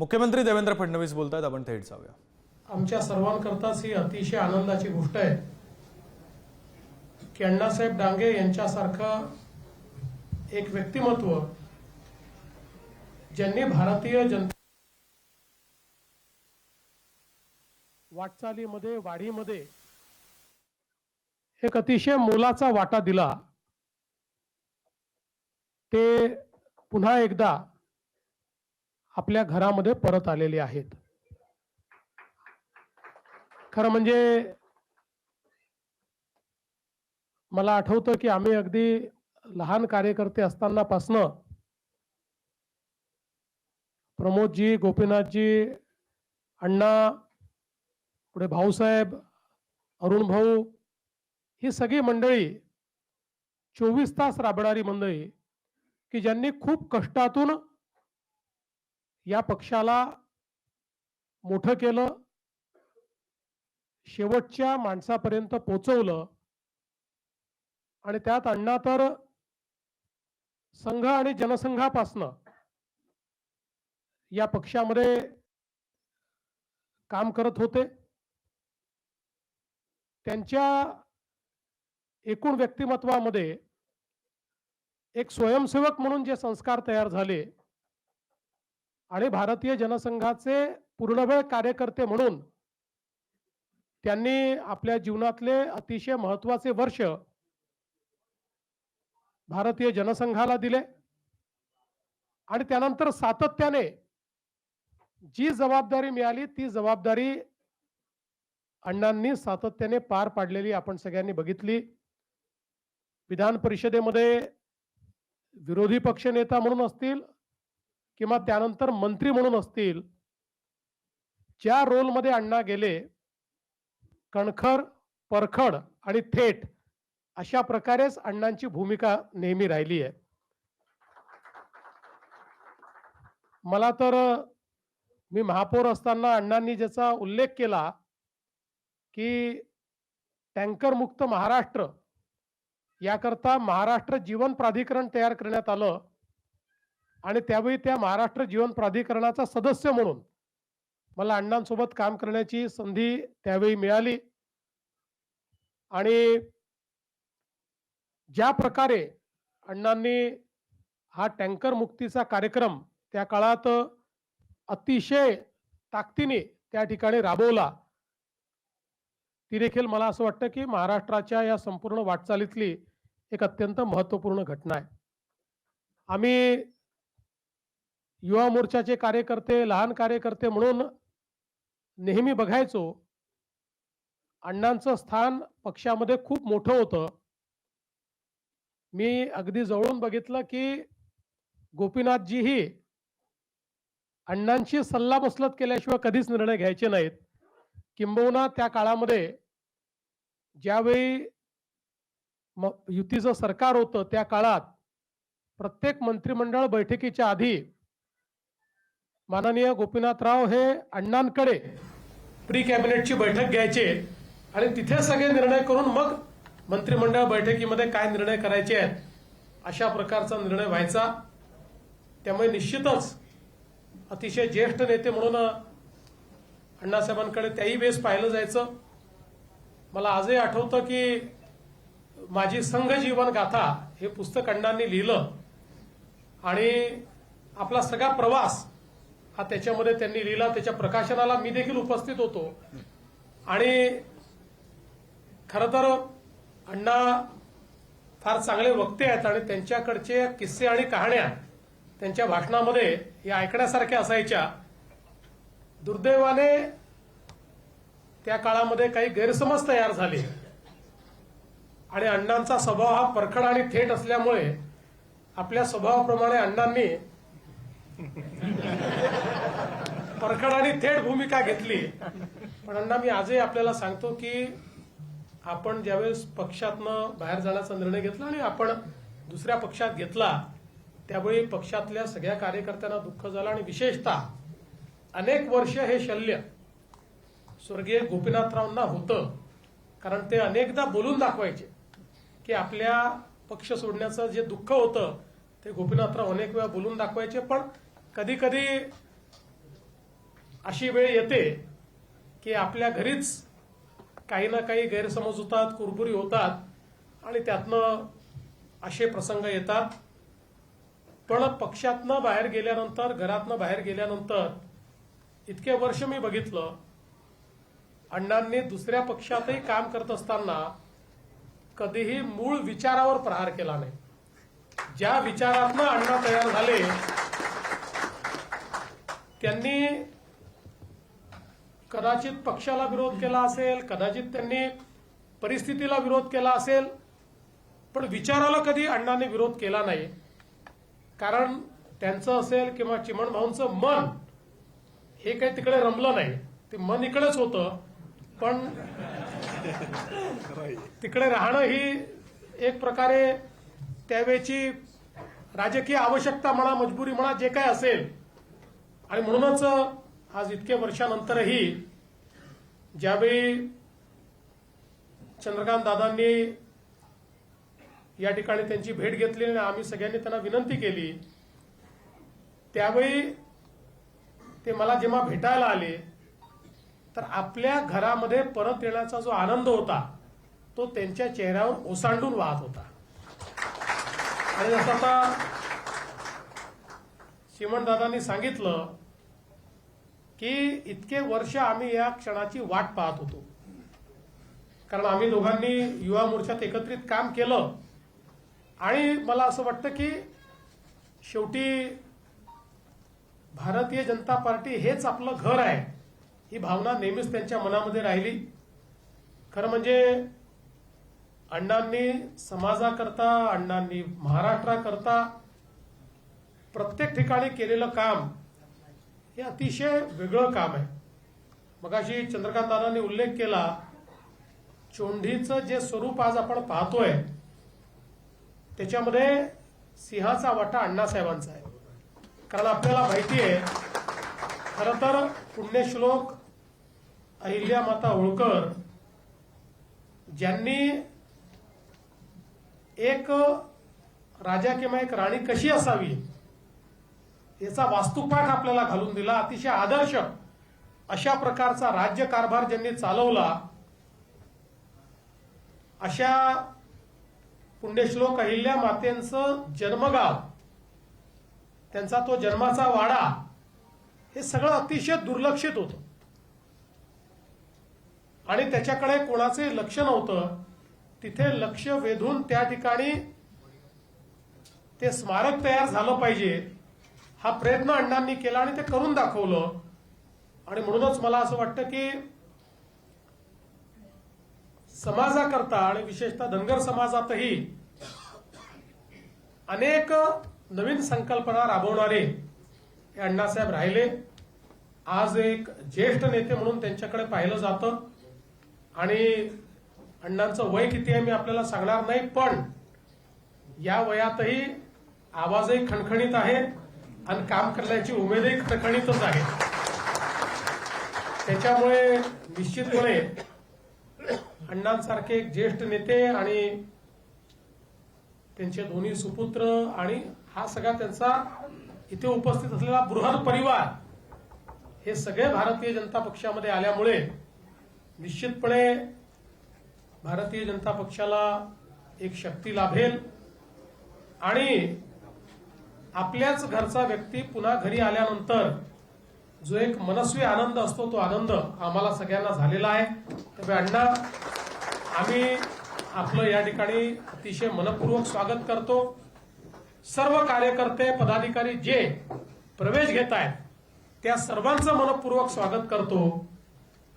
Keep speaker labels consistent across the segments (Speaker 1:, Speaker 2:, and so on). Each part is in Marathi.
Speaker 1: मुख्यमंत्री देवेंद्र फडणवीस बोलतायत आपण थेट जाऊया.
Speaker 2: आमच्या सर्वांकरताच ही अतिशय आनंदाची गोष्ट आहे. की अण्णासाहेब डांगे यांच्यासारखं एक व्यक्तिमत्व ज्यांनी भारतीय जनता वाटचालीमध्ये वाढीमध्ये एक अतिशय मोलाचा वाटा दिला. ते पुन्हा एकदा आपल्या घरामध्ये परत आलेले आहेत. खरं म्हणजे मला आठवतं की आम्ही अगदी लहान कार्यकर्ते असतानापासनं प्रमोदजी गोपीनाथजी अण्णा पुढे भाऊसाहेब अरुण भाऊ ही सगळी मंडळी चोवीस तास राबणारी मंडळी की ज्यांनी खूप कष्टातून या पक्षाला मोठं केलं शेवटच्या माणसापर्यंत पोचवलं आणि त्यात अण्णा तर संघ आणि जनसंघापासनं या पक्षामध्ये काम करत होते. त्यांच्या एकूण व्यक्तिमत्वामध्ये एक स्वयंसेवक म्हणून जे संस्कार तयार झाले आणि भारतीय जनसंघाचे पूर्णवेळ कार्यकर्ते म्हणून त्यांनी आपल्या जीवनातले अतिशय महत्त्वाचे वर्ष भारतीय जनसंघाला दिले. आणि त्यानंतर सातत्याने जी जबाबदारी मिळाली ती जबाबदारी अण्णांनी सातत्याने पार पाडलेली आपण सगळ्यांनी बघितली. विधान परिषदेमध्ये विरोधी पक्षनेता म्हणून असतील किंवा त्यानंतर मंत्री म्हणून असतील ज्या रोलमध्ये अण्णा गेले कणखर परखड आणि थेट अशा प्रकारेच अण्णांची भूमिका नेहमी राहिली आहे. मला तर मी महापौर असताना अण्णांनी ज्याचा उल्लेख केला की टँकर मुक्त महाराष्ट्र याकरता महाराष्ट्र जीवन प्राधिकरण तयार करण्यात आलं. आणि त्यावेळी त्या महाराष्ट्र जीवन प्राधिकरणाचा सदस्य म्हणून मला अण्णांसोबत काम करण्याची संधी त्यावेळी मिळाली. आणि ज्या प्रकारे अण्णांनी हा टँकर मुक्तीचा कार्यक्रम त्या काळात अतिशय ताकदीने त्या ठिकाणी राबवला ती देखील मला असं वाटतं की महाराष्ट्राच्या या संपूर्ण वाटचालीतली एक अत्यंत महत्त्वपूर्ण घटना आहे. आम्ही युवा मोर्चाचे कार्यकर्ते लहान कार्यकर्ते म्हणून नेहमी बघायचो अण्णांचं स्थान पक्षामध्ये खूप मोठं होतं. मी अगदी जवळून बघितलं की गोपीनाथजीही अण्णांशी सल्लामसलत केल्याशिवाय कधीच निर्णय घ्यायचे नाहीत. किंबहुना त्या काळामध्ये ज्यावेळी म- युतीचं सरकार होतं त्या काळात प्रत्येक मंत्रिमंडळ बैठकीच्या आधी माननीय गोपीनाथराव हे अण्णांकडे प्री कॅबिनेटची बैठक घ्यायचे आणि तिथे सगळे निर्णय करून मग मंत्रिमंडळ बैठकीमध्ये काय निर्णय करायचे आहेत अशा प्रकारचा निर्णय व्हायचा. त्यामुळे निश्चितच अतिशय ज्येष्ठ नेते म्हणून अण्णासाहेबांकडे त्याही वेळेस पाहिलं जायचं. मला आजही आठवतं की माझी संघ जीवन गाथा हे पुस्तक अण्णांनी लिहिलं आणि आपला सगळा प्रवास हा त्याच्यामध्ये त्यांनी लिहिला त्याच्या प्रकाशनाला मी देखील उपस्थित होतो. आणि खरं तर अण्णा फार चांगले वक्ते आहेत आणि त्यांच्याकडचे किस्से आणि कहाण्या त्यांच्या भाषणामध्ये या ऐकण्यासारख्या असायच्या. दुर्दैवाने त्या काळामध्ये काही गैरसमज तयार झाले. आणि अण्णांचा स्वभाव हा परखड आणि थेट असल्यामुळे आपल्या स्वभावाप्रमाणे अण्णांनी परखड आणि थेट भूमिका घेतली. पण अण्णा मी आजही आपल्याला सांगतो की आपण ज्यावेळेस पक्षातनं बाहेर जाण्याचा निर्णय घेतला आणि आपण दुसऱ्या पक्षात घेतला त्यावेळी पक्षातल्या सगळ्या कार्यकर्त्यांना दुःख झालं आणि विशेषतः अनेक वर्ष हे शल्य स्वर्गीय गोपीनाथरावांना होतं. कारण ते अनेकदा बोलून दाखवायचे की आपल्या पक्ष सोडण्याचं जे दुःख होतं ते गोपीनाथराव अनेक वेळा बोलून दाखवायचे. पण कधी कधी अशी वेळ येते की आपल्या घरीच काही ना काही गैरसमज होतात कुरबुरी होतात आणि त्यातनं असे प्रसंग येतात. पण पक्षातनं बाहेर गेल्यानंतर घरातनं बाहेर गेल्यानंतर इतके वर्ष मी बघितलं अण्णांनी दुसऱ्या पक्षातही काम करत असताना कधीही मूळ विचारावर प्रहार केला नाही. ज्या विचारातनं अण्णा तयार झाले त्यांनी कदाचित पक्षाला विरोध केला असेल कदाचित त्यांनी परिस्थितीला विरोध केला असेल पण विचाराला कधी अण्णांनी विरोध केला नाही. कारण त्यांचं असेल किंवा चिमण भाऊंचं मन हे काही तिकडे रमलं नाही. ते मन इकडेच होतं पण तिकडे राहणं ही एक प्रकारे त्यावेळची राजकीय आवश्यकता म्हणा मजबुरी म्हणा जे काय असेल. आणि म्हणूनच आज इतक्या वर्षानंतरही ज्यावेळी चंद्रकांत दादांनी या ठिकाणी त्यांची भेट घेतली आणि आम्ही सगळ्यांनी त्यांना विनंती केली त्यावेळी ते मला जेव्हा भेटायला आले तर आपल्या घरामध्ये परत येण्याचा जो आनंद होता तो त्यांच्या चेहऱ्यावर ओसांडून वाहत होता. आणि जसं आता दादांनी सांगितलं की इतके वर्ष आम्ही या क्षणाची वाट पाहत होतो. कारण आम्ही दोघांनी युवा मोर्चात एकत्रित काम केलं. आणि मला असं वाटतं की शेवटी भारतीय जनता पार्टी हेच आपलं घर आहे. ही भावना नेहमीच त्यांच्या मनामध्ये राहिली. खरं म्हणजे अण्णांनी समाजाकरता अण्णांनी महाराष्ट्राकरता प्रत्येक ठिकाणी केलेलं काम हे अतिशय वेगळं काम आहे. मगाशी चंद्रकांत दादांनी उल्लेख केला चोंढीचं जे स्वरूप आज आपण पाहतोय त्याच्यामध्ये सिंहाचा वाटा अण्णासाहेबांचा आहे. कारण आपल्याला माहिती आहे खर तर पुण्यश्लोक अहिल्या माता होळकर ज्यांनी एक राजा किंवा एक राणी कशी असावी? याचा वास्तुपाठ आपल्याला घालून दिला. अतिशय आदर्श अशा प्रकारचा राज्यकारभार ज्यांनी चालवला अशा पुण्यश्लोक अहिल्या मातेंचं जन्मगाव त्यांचा तो जन्माचा वाडा हे सगळं अतिशय दुर्लक्षित होतं. आणि त्याच्याकडे कोणाचे लक्ष नव्हतं. तिथे लक्ष वेधून त्या ठिकाणी ते स्मारक तयार झालं पाहिजे. हा प्रयत्न अण्णांनी केला आणि ते करून दाखवलं. आणि म्हणूनच मला असं वाटतं की समाजाकरता आणि विशेषतः धनगर समाजातही अनेक नवीन संकल्पना राबवणारे हे अण्णासाहेब राहिले. आज एक ज्येष्ठ नेते म्हणून त्यांच्याकडे पाहिलं जातं. आणि अण्णांचं वय किती आहे मी आपल्याला सांगणार नाही पण या वयातही आवाजही खणखणीत आहे आणि काम करण्याची उमेदही खणखणीतच आहे. त्याच्यामुळे निश्चितपणे अण्णांसारखे एक ज्येष्ठ नेते आणि त्यांचे दोन्ही सुपुत्र आणि हा सगळा त्यांचा इथे उपस्थित असलेला बृहद परिवार हे सगळे भारतीय जनता पक्षामध्ये आल्यामुळे निश्चितपणे भारतीय जनता पक्षाला एक शक्ती लाभेल आणि आपल्याच घरचा व्यक्ती पुन्हा घरी आल्यानंतर जो एक मनस्वी आनंद असतो तो आनंद आम्हाला सगळ्यांना झालेला आहे. त्यामुळे अण्णा आम्ही आपलं या ठिकाणी अतिशय मनपूर्वक स्वागत करतो. सर्व कार्यकर्ते पदाधिकारी जे प्रवेश घेत आहेत त्या सर्वांचं मनपूर्वक स्वागत करतो.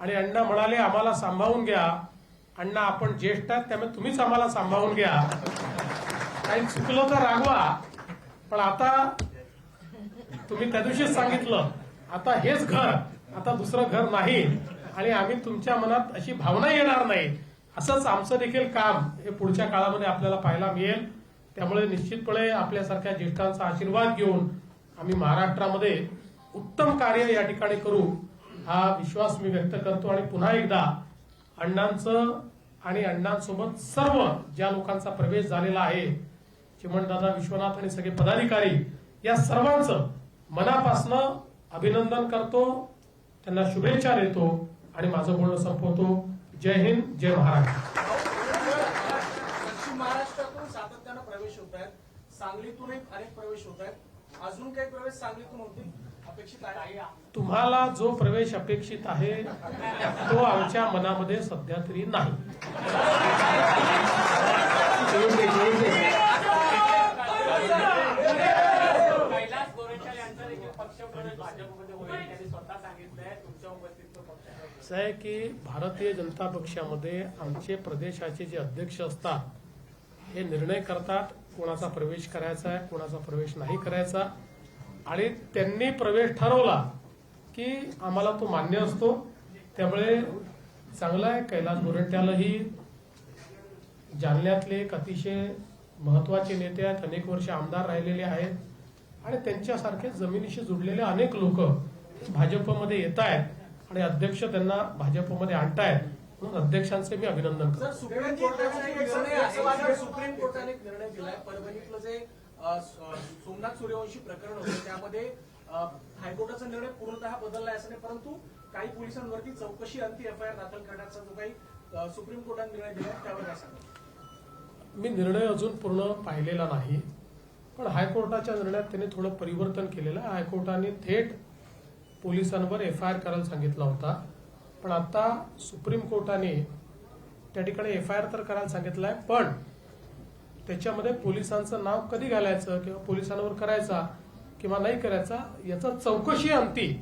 Speaker 2: आणि अण्णा म्हणाले आम्हाला सांभाळून घ्या. अण्णा आपण ज्येष्ठ आहेत त्यामुळे तुम्हीच आम्हाला सांभाळून घ्या. काही चुकलं तर रागवा. पण आता तुम्ही त्या दिवशीच सांगितलं आता हेच घर आता दुसरं घर नाही. आणि आम्ही तुमच्या मनात अशी भावना येणार नाही. असंच आमचं देखील काम हे पुढच्या काळामध्ये आपल्याला पाहायला मिळेल. त्यामुळे निश्चितपणे आपल्यासारख्या ज्येष्ठांचा आशीर्वाद घेऊन आम्ही महाराष्ट्रामध्ये उत्तम कार्य या ठिकाणी करू हा विश्वास मी व्यक्त करतो. आणि पुन्हा एकदा अण्णांचं आणि अण्णांसोबत सर्व ज्या लोकांचा प्रवेश झालेला आहे चिमणदादा विश्वनाथ आणि सगळे पदाधिकारी या सर्वांचं मनापासनं अभिनंदन करतो त्यांना शुभेच्छा देतो आणि माझं बोलणं संपवतो. जय हिंद जय महाराष्ट्र.
Speaker 3: पश्चिम महाराष्ट्रातून सातत्यानं प्रवेश होत आहेत. सांगलीतूनही अनेक प्रवेश होत आहेत. अजून काही प्रवेश सांगलीतून होतील अपेक्षित आहे.
Speaker 2: तुम्हाला जो प्रवेश अपेक्षित आहे तो आमच्या मनामध्ये सध्या तरी नाही
Speaker 4: कैलास गोरेकर यांचा देखील पक्षप्रवेश भाजपमध्ये होईल त्यांनी स्वतः सांगितलंय तुमच्या उपस्थितीत पक्ष
Speaker 2: असं आहे की भारतीय जनता पक्षामध्ये आमचे प्रदेशाचे जे अध्यक्ष असतात हे निर्णय करतात कोणाचा प्रवेश करायचा आहे कोणाचा प्रवेश नाही करायचा. आणि त्यांनी प्रवेश ठरवला की आम्हाला तो मान्य असतो. त्यामुळे चांगला आहे कैलास गोरंट्यालाही जालन्यातले एक अतिशय महत्त्वाचे नेते आहेत अनेक वर्ष आमदार राहिलेले आहेत. आणि त्यांच्यासारखे जमिनीशी जुडलेले अनेक लोक भाजपमध्ये येत आहेत आणि अध्यक्ष त्यांना भाजपमध्ये आणतायत. म्हणून अध्यक्षांचे मी अभिनंदन करतो.
Speaker 3: सर सुप्रीम कोर्टाचा एक निर्णय आहे सुप्रीम कोर्टाने एक निर्णय दिलाय. परभणीतलं जे सोमनाथ सूर्यवंशी प्रकरण होतं त्यामध्ये हायकोर्टाचा निर्णय पूर्णतः बदललाय असं नाही परंतु काही पोलिसांवरती चौकशी अंती एफ आय आर दाखल करण्याचा जो काही सुप्रीम कोर्टाने निर्णय दिलाय त्यावर काय सांगा
Speaker 2: मी निर्णय अजून पूर्ण पाहिलेला नाही. पण हायकोर्टाच्या निर्णयात त्यांनी थोडं परिवर्तन केलेलं आहे. हायकोर्टाने थेट पोलिसांवर एफ आय आर करायला सांगितला होता. पण आता सुप्रीम कोर्टाने त्या ठिकाणी एफ आय आर तर करायला सांगितलं आहे पण त्याच्यामध्ये पोलिसांचं नाव कधी घालायचं किंवा पोलिसांवर करायचा किंवा नाही करायचा याचा चौकशी अंती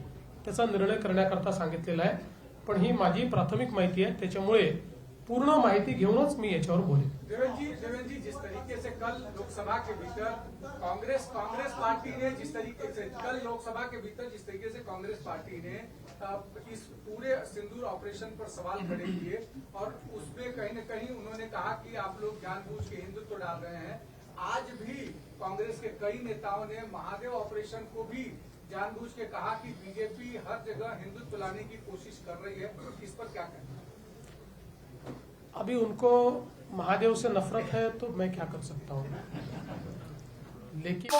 Speaker 2: त्याचा निर्णय करण्याकरता सांगितलेला आहे. पण ही माझी प्राथमिक माहिती आहे. त्याच्यामुळे पूर्ण माहिती घेऊनच मी याच्यावर बोलेन.
Speaker 5: देवेंद्र जी देवेंद्र जिस तरीके से कल लोकसभा के भीतर कांग्रेस कांग्रेस पार्टी ने जिस तरीके से, कल लोकसभा के भीतर जिस तरीके से कांग्रेस पार्टी ने इस पूरे सिंदूर ऑपरेशन पर सवाल खड़े किए और उसमें कहीं न कहीं उन्होंने कहा कि आप लोग जानबूझ के हिंदुत्व डाल रहे हैं। आज भी कांग्रेस के कई नेताओं ने महादेव ऑपरेशन को भी जानबूझ के कहा कि बीजेपी हर जगह हिंदुत्व लाने की कोशिश कर रही है। इस पर क्या कहना?
Speaker 2: अभी उनको महादेव से नफरत है तो मैं क्या कर सकता हूँ? लेकिन